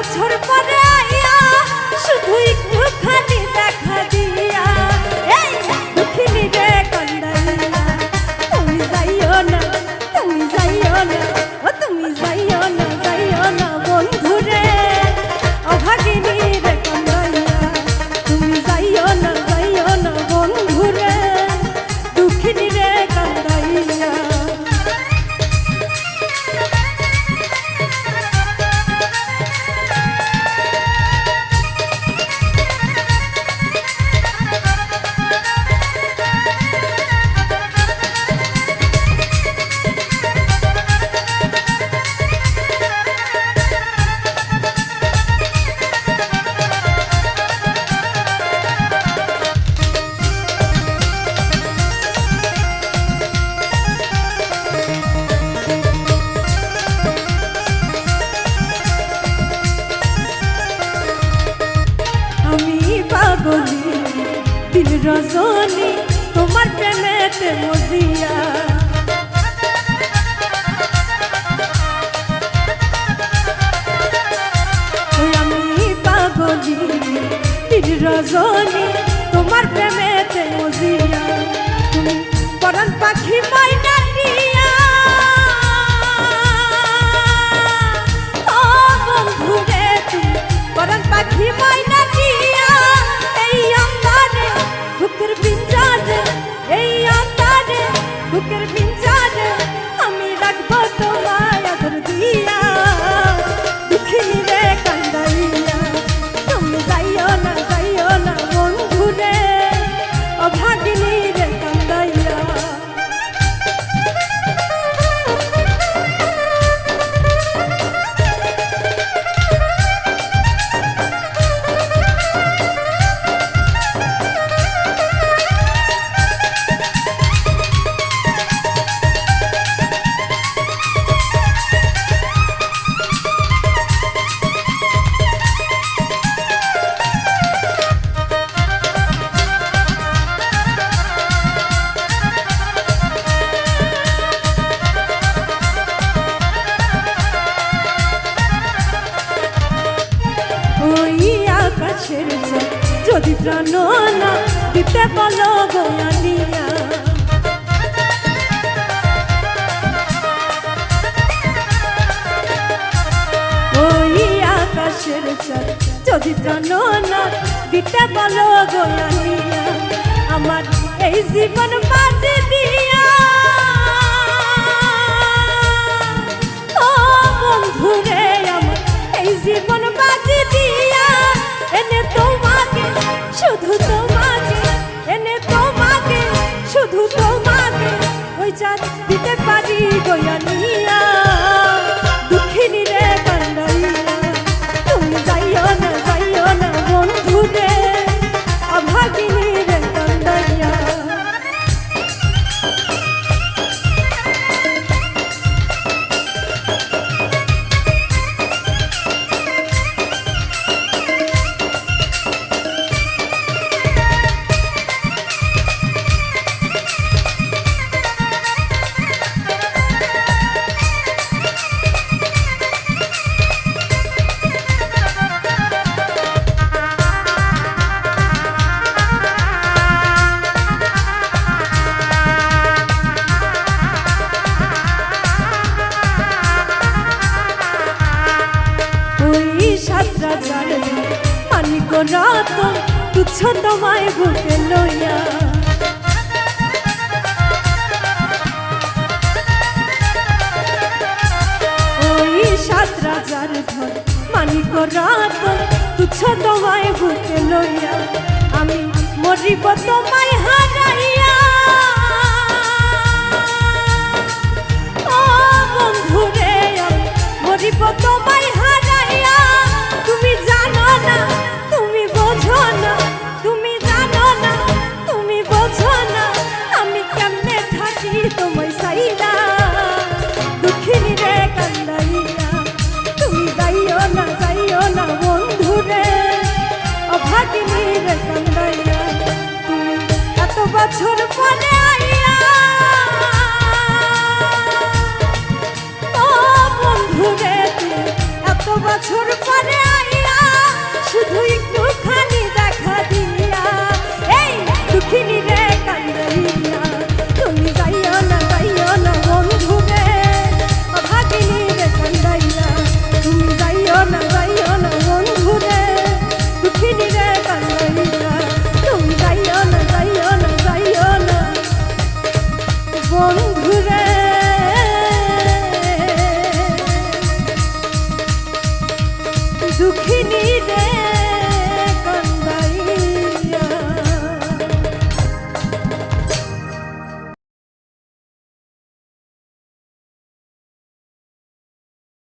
বছর পাগলি দিল রজনী তোমার প্রেমেতে মজিয়া। আমি পাগলি দিল রজনী যন্ত্রণা দিতে বলো গয়ানিয়া ওই আকাশের চাল যদি যন্ত্রণা দিতে বলো গয়ানিয়া আমার এই জীবন মাঝে রতন তুচ্ছ তোমায় বুকে লইয়া বছর ফলে আই তুমি